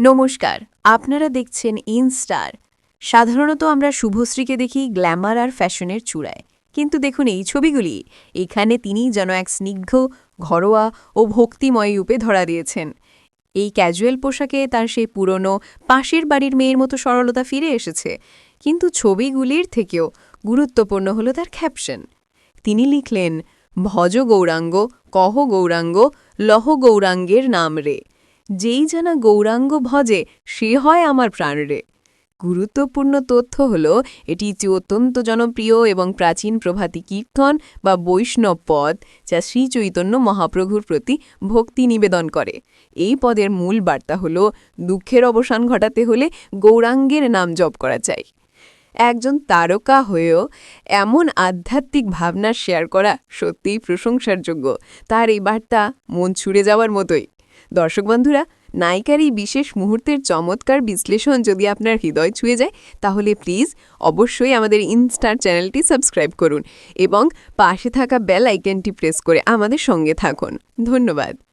নমস্কার, আপনারা দেখছেন ইনস্টার। সাধারণত আমরা শুভশ্রীকে দেখি গ্ল্যামার আর ফ্যাশনের চূড়ায়। কিন্তু দেখুন এই ছবিগুলি, এখানে তিনি যেন এক স্নিগ্ধ, ঘরোয়া ও ভক্তিময় রূপে ধরা দিয়েছেন। এই ক্যাজুয়াল পোশাকে তার সেই পুরনো, পাশের বাড়ির মেয়ের মতো সরলতা ফিরে এসেছে। কিন্তু ছবিগুলির থেকেও গুরুত্বপূর্ণ হল তার ক্যাপশন তিনি লিখলেন, ভজ গৌরাঙ্গ, কহ গৌরাঙ্গ, লহ গৌরাঙ্গের নাম রে। যেই জানা গৌরাঙ্গ ভজে, সে হয় আমার প্রাণ রে গুরুত্বপূর্ণ তথ্য হল, এটি অত্যন্ত জনপ্রিয় এবং প্রাচীন প্রভাতী কীর্তন বা বৈষ্ণব পদ, যা শ্রী চৈতন্য মহাপ্রভুর প্রতি ভক্তি নিবেদন করে। এই পদের মূল বার্তা হল, দুঃখের অবসান ঘটাতে হলে গৌরাঙ্গের নাম জপ করা চাই একজন তারকা হয়েও এমন আধ্যাত্মিক ভাবনা শেয়ার করা সত্যিই প্রশংসার যোগ্য তার এই বার্তা মন ছুড়ে যাওয়ার মতোই। দর্শক বন্ধুরা, নায়িকার এই বিশেষ মুহূর্তের চমৎকার বিশ্লেষণ যদি আপনার হৃদয় ছুঁয়ে যায়, তাহলে প্লিজ অবশ্যই আমাদের ইনস্টার চ্যানেলটি সাবস্ক্রাইব করুন এবং পাশে থাকা বেল আইকনটি প্রেস করে আমাদের সঙ্গে থাকুন। ধন্যবাদ।